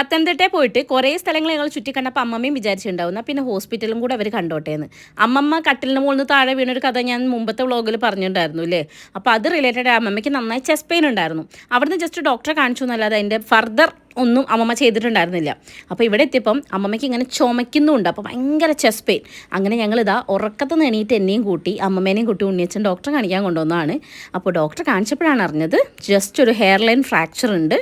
പത്തനംതിട്ടയിൽ പോയിട്ട് കുറേ സ്ഥലങ്ങൾ ഞങ്ങൾ ചുറ്റി കണ്ടപ്പോൾ അമ്മമ്മയും വിചാരിച്ചിട്ടുണ്ടാവും. പിന്നെ ഹോസ്പിറ്റലും കൂടെ അവർ കണ്ടോട്ടെ എന്ന് അമ്മമ്മ കട്ടിലിന് മുകളിൽ നിന്ന് താഴെ വീണൊരു കഥ ഞാൻ മുമ്പത്തെ വ്ളോഗിൽ പറഞ്ഞിട്ടുണ്ടായിരുന്നു അല്ലേ അപ്പോൾ അത് റിലേറ്റഡ് അമ്മമ്മയ്ക്ക് നന്നായി ചെസ്റ്റ് പെയിൻ ഉണ്ടായിരുന്നു. അവിടുന്ന് ജസ്റ്റ് ഡോക്ടറെ കാണിച്ചു എന്നല്ലാതെ അതിന്റെ ഫർദർ ഒന്നും അമ്മമ്മ ചെയ്തിട്ടുണ്ടായിരുന്നില്ല. അപ്പോൾ ഇവിടെ എത്തിയപ്പം അമ്മമ്മയ്ക്ക് ഇങ്ങനെ ചുമയ്ക്കുന്നുണ്ട് അപ്പോൾ ഭയങ്കര ചെസ്റ്റ് പെയിൻ അങ്ങനെ ഞങ്ങളിതാ ഉറക്കത്ത് നിന്ന് എണീറ്റ് എന്നെയും കൂട്ടി അമ്മമ്മേനെയും കൂട്ടി ഉണ്ണിയച്ചൻ ഡോക്ടറെ കാണിക്കാൻ കൊണ്ടുവന്നതാണ്. അപ്പോൾ ഡോക്ടറെ കാണിച്ചപ്പോഴാണ് അറിഞ്ഞത് ജസ്റ്റ് ഒരു ഹെയർ ലൈൻ ഫ്രാക്ചർ ഉണ്ട്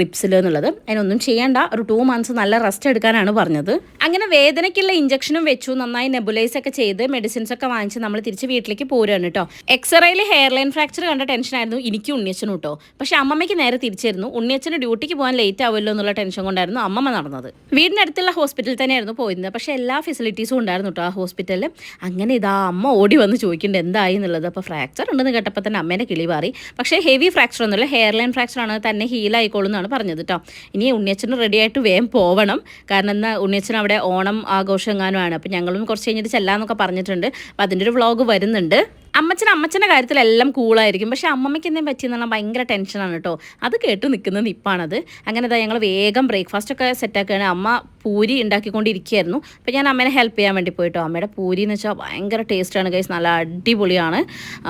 റിപ്സിൽ എന്നുള്ളത്. അതിനൊന്നും ചെയ്യേണ്ട. ഒരു ടു മന്ത്സ് നല്ല റെസ്റ്റ് എടുക്കാനാണ് പറഞ്ഞത്. അങ്ങനെ വേദനയ്ക്കുള്ള ഇഞ്ചക്ഷനും വെച്ചു. നന്നായി നെബുലൈസ് ഒക്കെ ചെയ്ത് മെഡിസിൻസ് ഒക്കെ വാങ്ങിച്ച് നമ്മൾ തിരിച്ച് വീട്ടിലേക്ക് പോരുകയാണ് കേട്ടോ എക്സ്റേയിൽ ഹെയർ ലൈൻ ഫ്രാക്ചർ കണ്ട ടെൻഷനായിരുന്നു എനിക്ക് ഉണ്ണിയച്ചനും കേട്ടോ പക്ഷേ അമ്മമ്മയ്ക്ക് നേരെ തിരിച്ചായിരുന്നു ഉണ്ണിയച്ചന് ഡ്യൂട്ടിക്ക് പോകാൻ ലേറ്റ് ആവുമല്ലോ എന്നുള്ള ടെൻഷൻ കൊണ്ടായിരുന്നു അമ്മമ്മ നടന്നത്. വീടിന്റെ അടുത്തുള്ള ഹോസ്പിറ്റലിൽ തന്നെയായിരുന്നു പോയിരുന്നത്. പക്ഷേ എല്ലാ ഫെസിലിറ്റീസും ഉണ്ടായിരുന്നു കേട്ടോ ആ ഹോസ്പിറ്റലിൽ അങ്ങനെ ഇതാ അമ്മ ഓടി വന്ന് ചോദിക്കുന്നുണ്ട് എന്തായി എന്നുള്ളത്. അപ്പോൾ ഫ്രാക്ചർ ഉണ്ടെന്ന് കേട്ടപ്പോൾ തന്നെ അമ്മേനെ കിളി മാറി. പക്ഷേ ഹെവി ഫ്രാക്ചർ ഒന്നുമില്ല. ഹെയർ ലൈൻ ഫ്രാക്ചർ ആണ്. തന്നെ ഹീൽ ആയിക്കോളും എന്നാണ് പറഞ്ഞത് കേട്ടോ ഇനി ഉണ്ണിയച്ചന് റെഡി ആയിട്ട് വേഗം പോവണം. കാരണം എന്നാൽ ഉണ്ണിയച്ചൻ അവിടെ ഓണം ആഘോഷം എങ്ങാനുമാണ് അപ്പോൾ ഞങ്ങളും കുറച്ച് കഴിഞ്ഞിട്ട് ചെല്ലാന്നൊക്കെ പറഞ്ഞിട്ടുണ്ട്. അപ്പോൾ അതിന്റെ ഒരു വ്ളോഗ് വരുന്നുണ്ട്. അമ്മച്ചൻ അമ്മച്ചന്റെ കാര്യത്തിലെല്ലാം കൂളായിരിക്കും. പക്ഷേ അമ്മമ്മയ്ക്ക് എന്തെങ്കിലും പറ്റിയെന്ന് പറഞ്ഞാൽ ഭയങ്കര ടെൻഷനാണ് കേട്ടോ. അത് കേട്ട് നിൽക്കുന്ന നിപ്പാണത്. അങ്ങനെ ഇതാ ഞങ്ങൾ വേഗം ബ്രേക്ക്ഫാസ്റ്റ് ഒക്കെ സെറ്റാക്കുകയാണ് അമ്മ പൂരി ഉണ്ടാക്കിക്കൊണ്ടിരിക്കുകയായിരുന്നു. അപ്പോൾ ഞാൻ അമ്മേനെ ഹെൽപ്പ് ചെയ്യാൻ വേണ്ടി പോയിട്ടോ അമ്മയുടെ പൂരി എന്ന് വെച്ചാൽ ഭയങ്കര ടേസ്റ്റാണ് ഗൈസ് നല്ല അടിപൊളിയാണ്.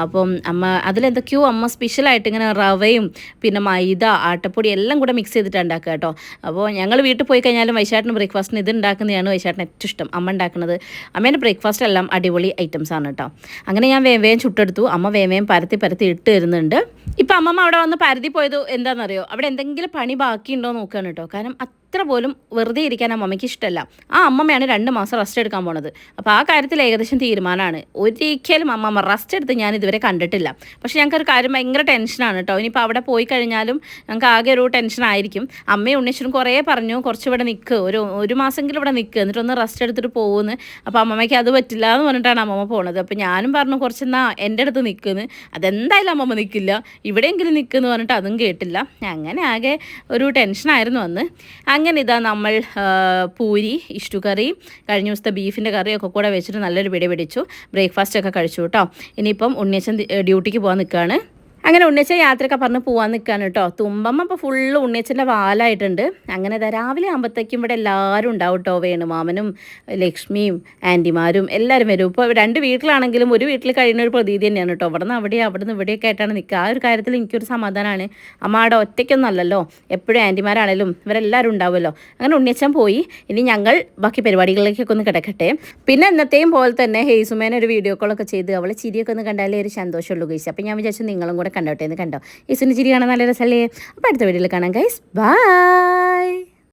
അപ്പം അമ്മ അതിലെന്തൊക്കെയോ അമ്മ സ്പെഷ്യലായിട്ട് ഇങ്ങനെ റവയും പിന്നെ മൈദ ആട്ടപ്പൊടി എല്ലാം കൂടെ മിക്സ് ചെയ്തിട്ട് ഉണ്ടാക്കുക കേട്ടോ. അപ്പോൾ ഞങ്ങൾ വീട്ടിൽ പോയി കഴിഞ്ഞാലും വൈശാട്ടിന് ബ്രേക്ക്ഫാസ്റ്റിന് ഇത് ഉണ്ടാക്കുന്നതാണ് വൈശാട്ടിന് ഏറ്റവും ഇഷ്ടം. അമ്മ ഉണ്ടാക്കുന്നത്. അമ്മേന്റെ ബ്രേക്ക്ഫാസ്റ്റ് എല്ലാം അടിപൊളി ഐറ്റംസ് ആണ് കേട്ടോ. അങ്ങനെ ഞാൻ വേഗം ചുട്ടെടുത്തു. അമ്മ വേവേം പരത്തി പരത്തി ഇട്ട് തരുന്നുണ്ട്. ഇപ്പം അമ്മമ്മ അവിടെ വന്ന് പരതി പോയത് എന്താണെന്നറിയോ? അവിടെ എന്തെങ്കിലും പണി ബാക്കിയുണ്ടോ നോക്കുകയാണ് കേട്ടോ. കാരണം അത്ര പോലും വെറുതെ ഇരിക്കാൻ അമ്മമ്മയ്ക്ക് ഇഷ്ടമല്ല ആ അമ്മമ്മയാണ് രണ്ട് മാസം റെസ്റ്റ് എടുക്കാൻ പോണത്. അപ്പോൾ ആ കാര്യത്തിൽ ഏകദേശം തീരുമാനമാണ്. ഒരിക്കലും അമ്മമ്മ റെസ്റ്റ് എടുത്ത് ഞാൻ ഇതുവരെ കണ്ടിട്ടില്ല. പക്ഷേ ഞങ്ങൾക്ക് ഒരു കാര്യം ഭയങ്കര ടെൻഷനാണ് കേട്ടോ ഇനിയിപ്പോൾ അവിടെ പോയി കഴിഞ്ഞാലും ഞങ്ങൾക്ക് ആകെ ഒരു ടെൻഷൻ ആയിരിക്കും. അമ്മയും ഉണ്ണീശ്വരും കുറേ പറഞ്ഞു കുറച്ച് ഇവിടെ നിൽക്ക് ഒരു ഒരു മാസമെങ്കിലും ഇവിടെ നിൽക്ക് എന്നിട്ടൊന്ന് റെസ്റ്റ് എടുത്തിട്ട് പോകുന്നു അപ്പോൾ അമ്മമ്മയ്ക്ക് അത് പറ്റില്ല എന്ന് പറഞ്ഞിട്ടാണ് അമ്മമ്മ പോണത്. അപ്പോൾ ഞാനും പറഞ്ഞു കുറച്ച് എന്നാ എന്റെ അടുത്ത് നിൽക്കുന്നു അതെന്തായാലും അമ്മമ്മ നിൽക്കില്ല ഇവിടെയെങ്കിലും നിൽക്കുമെന്ന് പറഞ്ഞിട്ട് അതും കേട്ടില്ല. അങ്ങനെ ആകെ ഒരു ടെൻഷനായിരുന്നു അന്ന്. അങ്ങനെ ഇതാ നമ്മൾ പൂരി ഇഷ്ടു കറി കഴിഞ്ഞ ദിവസത്തെ ബീഫിന്റെ കറിയൊക്കെ കൂടെ വെച്ചിട്ട് നല്ലൊരു പിടി പിടിച്ചു. ബ്രേക്ക്ഫാസ്റ്റ് ഒക്കെ കഴിച്ചു കേട്ടോ. ഇനിയിപ്പം ഉണ്ണിയച്ചൻ ഡ്യൂട്ടിക്ക് പോകാൻ നിൽക്കുകയാണ് അങ്ങനെ ഉണ്ണിയച്ചൻ യാത്രയൊക്കെ പറഞ്ഞ് പോകാൻ നിൽക്കാൻ കേട്ടോ. തുമ്പമ്മ ഇപ്പോൾ ഫുള്ള് ഉണ്ണിയച്ചന്റെ വാലായിട്ടുണ്ട്. അങ്ങനെ രാവിലെ ആകുമ്പോഴത്തേക്കും ഇവിടെ എല്ലാവരും ഉണ്ടാവും കേട്ടോ. വേണുമാമനും ലക്ഷ്മിയും ആന്റിമാരും എല്ലാവരും വരും. ഇപ്പോൾ രണ്ട് വീട്ടിലാണെങ്കിലും ഒരു വീട്ടിൽ കഴിയുന്ന ഒരു പ്രതീതി തന്നെയാണ് കേട്ടോ. അവിടെ നിന്ന് അവിടെ അവിടെ നിന്ന് ഇവിടെയൊക്കെ ആയിട്ടാണ് നിൽക്കുക ആ ഒരു കാര്യത്തിൽ എനിക്കൊരു സമാധാനമാണ് അമ്മ അവിടെ ഒറ്റയ്ക്കൊന്നും അല്ലല്ലോ. എപ്പോഴും ആന്റിമാരാണേലും ഇവരെല്ലാവരും ഉണ്ടാവുമല്ലോ. അങ്ങനെ ഉണ്ണിയച്ചൻ പോയി. ഇനി ഞങ്ങൾ ബാക്കി പരിപാടികളിലേക്കൊക്കെ ഒന്ന് കിടക്കട്ടെ. പിന്നെ എന്നത്തെയും പോലെ തന്നെ ഹേസുമേനെ ഒരു വീഡിയോ കോളൊക്കെ ചെയ്ത് അവളെ ചിരിയൊക്കെ ഒന്ന് കണ്ടാലേ ഒരു സന്തോഷമുള്ളൂ ഗൈസ്. അപ്പം ഞാൻ വിചാരിച്ചു നിങ്ങളും കൂടെ കണ്ടോട്ടെ എന്ന് കണ്ടോ? ഈ ചിരി കാണാൻ നല്ല രസമല്ലേ? അപ്പോൾ അടുത്ത വീഡിയോയിൽ കാണാം ഗൈസ് ബൈ